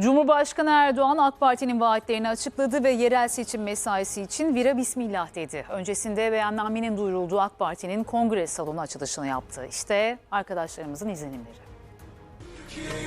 Cumhurbaşkanı Erdoğan AK Parti'nin vaatlerini açıkladı ve yerel seçim mesaisi için vira bismillah dedi. Öncesinde beyannamenin duyurulduğu AK Parti'nin kongre salonu açılışını yaptı. İşte arkadaşlarımızın izlenimleri. Cık.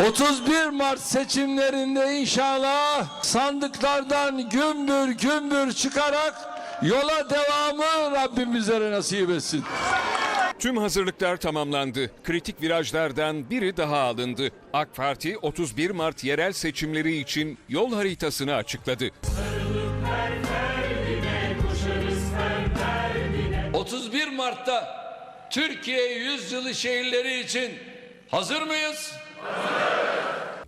31 Mart seçimlerinde inşallah sandıklardan gümbür gümbür çıkarak yola devamı Rabbim bizlere nasip etsin. Tüm hazırlıklar tamamlandı. Kritik virajlardan biri daha alındı. AK Parti 31 Mart yerel seçimleri için yol haritasını açıkladı. 31 Mart'ta Türkiye Yüzyılı şehirleri için hazır mıyız?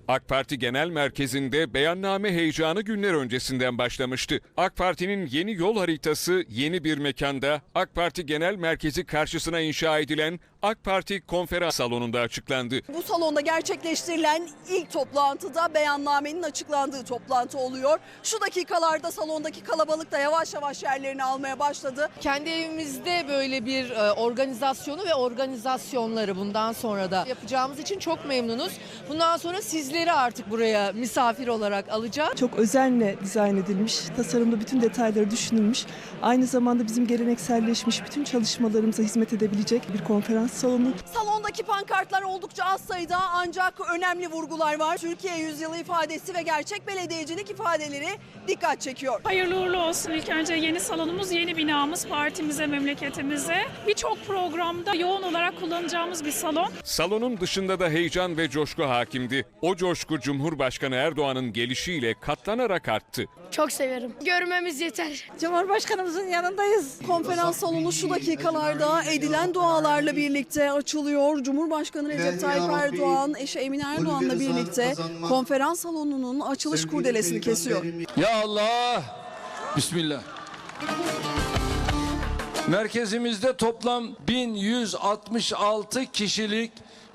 AK Parti Genel Merkezi'nde beyanname heyecanı günler öncesinden başlamıştı. AK Parti'nin yeni yol haritası yeni bir mekanda AK Parti Genel Merkezi karşısına inşa edilen AK Parti konferans salonunda açıklandı. Bu salonda gerçekleştirilen ilk toplantıda beyannamenin açıklandığı toplantı oluyor. Şu dakikalarda salondaki kalabalık da yavaş yavaş yerlerini almaya başladı. Kendi evimizde böyle bir e, organizasyonu ve organizasyonları bundan sonra da yapacağımız için çok memnunuz. Bundan sonra sizleri artık buraya misafir olarak alacağız. Çok özenle dizayn edilmiş, tasarımda bütün detayları düşünülmüş. Aynı zamanda bizim gelenekselleşmiş bütün çalışmalarımıza hizmet edebilecek bir konferans salonu. Salondaki pankartlar oldukça az sayıda ancak önemli vurgular var. Türkiye yüzyılı ifadesi ve gerçek belediyecilik ifadeleri dikkat çekiyor. Hayırlı uğurlu olsun ilk önce yeni salonumuz, yeni binamız partimize, memleketimize. Birçok programda yoğun olarak kullanacağımız bir salon. Salonun dışında da heyecan ve coşku hakimdi. O coşku Cumhurbaşkanı Erdoğan'ın gelişiyle katlanarak arttı. Çok severim. Görmemiz yeter. Cumhurbaşkanımızın yanındayız. Konferans salonu şu dakikalarda edilen dualarla birlikte açılıyor. Cumhurbaşkanı Recep Tayyip Erdoğan, eşi Emine Erdoğan'la birlikte konferans salonunun açılış kurdelesini kesiyor. Ya Allah! Bismillah. Merkezimizde toplam 1166 kişilik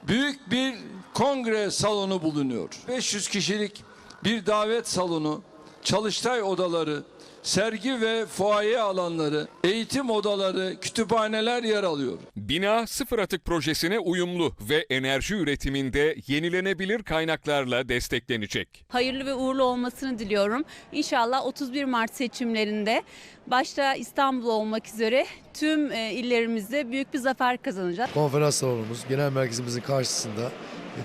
büyük bir kongre salonu bulunuyor. 500 kişilik bir davet salonu, çalıştay odaları, sergi ve fuaye alanları, eğitim odaları, kütüphaneler yer alıyor. Bina sıfır atık projesine uyumlu ve enerji üretiminde yenilenebilir kaynaklarla desteklenecek. hayırlı ve uğurlu olmasını diliyorum. İnşallah 31 Mart seçimlerinde başta İstanbul olmak üzere tüm e, illerimizde büyük bir zafer kazanacağız. konferans salonumuz genel merkezimizin karşısında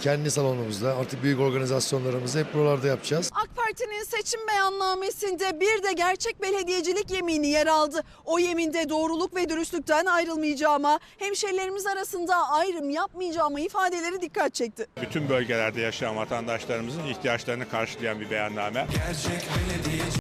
kendi salonumuzda artık büyük organizasyonlarımızı hep buralarda yapacağız. AK Parti'nin seçim beyannamesinde bir de gerçek belediyecilik yemini yer aldı. O yeminde doğruluk ve dürüstlükten ayrılmayacağıma, hemşerilerimiz arasında ayrım yapmayacağıma ifadeleri dikkat çekti. bütün bölgelerde yaşayan vatandaşlarımızın ihtiyaçlarını karşılayan bir beyanname.